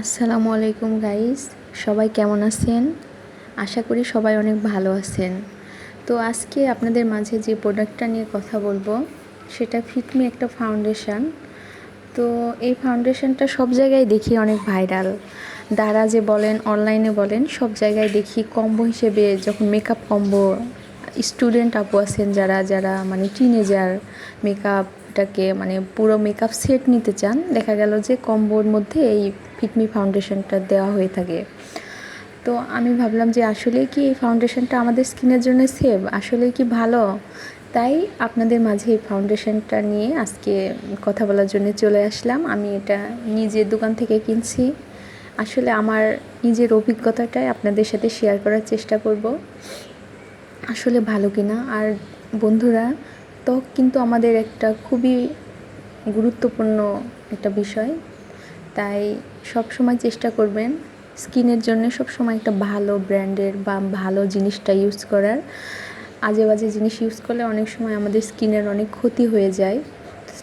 আসসালামু আলাইকুম গাইস, সবাই কেমন আছেন? আশা করি সবাই অনেক ভালো আছেন। তো আজকে আপনাদের মাঝে যে প্রোডাক্টটা নিয়ে কথা বলব, সেটা ফিটমি একটা ফাউন্ডেশন তো এই ফাউন্ডেশনটা সব জায়গায় দেখি অনেক ভাইরাল যে বলেন অনলাইনে বলেন, সব জায়গায় দেখি কম্বো হিসেবে যখন মেকআপ কম্বো স্টুডেন্ট আপু আছেন যারা যারা মানে টিনেজার মেকআপটাকে মানে পুরো মেকআপ সেট নিতে চান, দেখা গেল যে কম্বোর মধ্যে এই ফিটমি ফাউন্ডেশনটা দেওয়া হয়ে থাকে। তো আমি ভাবলাম যে আসলে কি এই ফাউন্ডেশনটা আমাদের স্কিনের জন্য সেভ আসলে কি ভালো? তাই আপনাদের মাঝে এই ফাউন্ডেশনটা নিয়ে আজকে কথা বলার জন্য চলে আসলাম। আমি এটা নিজের দোকান থেকে কিনছি। আসলে আমার নিজের অভিজ্ঞতাটাই আপনাদের সাথে শেয়ার করার চেষ্টা করব। আসলে ভালো কিনা। আর বন্ধুরা, ত্বক কিন্তু আমাদের একটা খুবই গুরুত্বপূর্ণ একটা বিষয়। তাই সব সময় চেষ্টা করবেন স্কিনের জন্য সব সময় একটা ভালো ব্র্যান্ডের বা ভালো জিনিসটা ইউজ করার। আজে বাজে জিনিস ইউজ করলে অনেক সময় আমাদের স্কিনের অনেক ক্ষতি হয়ে যায়।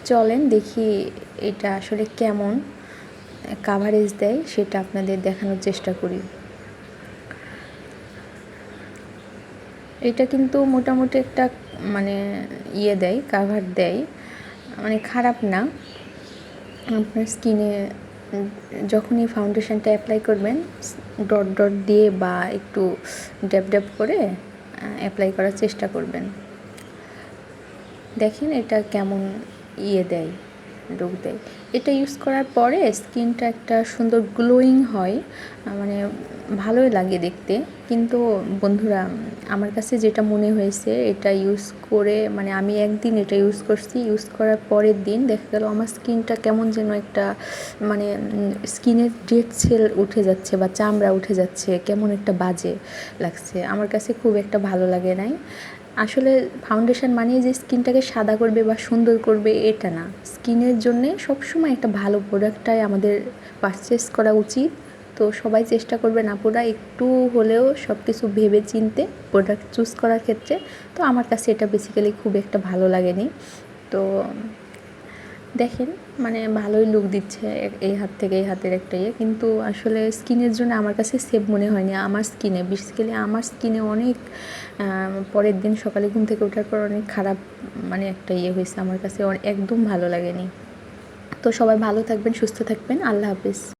চলেন দেখি এটা আসলে কেমন কাভারেজ দেয়, সেটা আপনাদের দেখানোর চেষ্টা করি। এটা কিন্তু মোটামুটি একটা মানে ইয়ে দেয় কাভার দেয়। মানে খারাপ না। আপনার স্কিনে যখনই ফাউন্ডেশনটা অ্যাপ্লাই করবেন ডট ডট দিয়ে বা একটু ড্যাপ ড্যাপ করে অ্যাপ্লাই করার চেষ্টা করবেন। দেখেন এটা কেমন ইয়ে দেয়। লুক দেয়। এটা ইউজ করার পরে স্কিনটা একটা সুন্দর গ্লোয়িং হয় মানে ভালোই লাগে দেখতে। কিন্তু বন্ধুরা, আমার কাছে যেটা মনে হয়েছে, এটা ইউজ করে মানে আমি একদিন এটা ইউজ করছি। ইউজ করার পরের দিন দেখা গেল আমার স্কিনটা কেমন যেন একটা মানে স্কিনের ডেড সেল উঠে যাচ্ছে বা চামড়া উঠে যাচ্ছে, কেমন একটা বাজে লাগছে। আমার কাছে খুব একটা ভালো লাগে নাই। আসলে ফাউন্ডেশন মানে যে স্কিনটাকে সাদা করবে বা সুন্দর করবে, এটা না। স্কিনের জন্যে সবসময় একটা ভালো প্রোডাক্টটাই আমাদের পারচেস করা উচিত। তো সবাই চেষ্টা করবে না আপুরা একটু হলেও সব কিছু ভেবে চিনতে প্রোডাক্ট চুজ করার ক্ষেত্রে। তো আমার কাছে এটা বেসিক্যালি খুব একটা ভালো লাগেনি। তো দেখেন মানে ভালোই লুক দিচ্ছে এই হাত থেকে, এই হাতের একটা ইয়ে। কিন্তু আসলে স্কিনের জন্য আমার কাছে সেভ মনে হয়নি। আমার স্কিনে বেসিক্যালি আমার স্কিনে অনেক পরের দিন সকালে ঘুম থেকে ওঠার পর অনেক খারাপ মানে একটা ইয়ে হয়েছে আমার কাছে। একদম ভালো লাগেনি। তো সবাই ভালো থাকবেন, সুস্থ থাকবেন। আল্লাহ হাফিজ।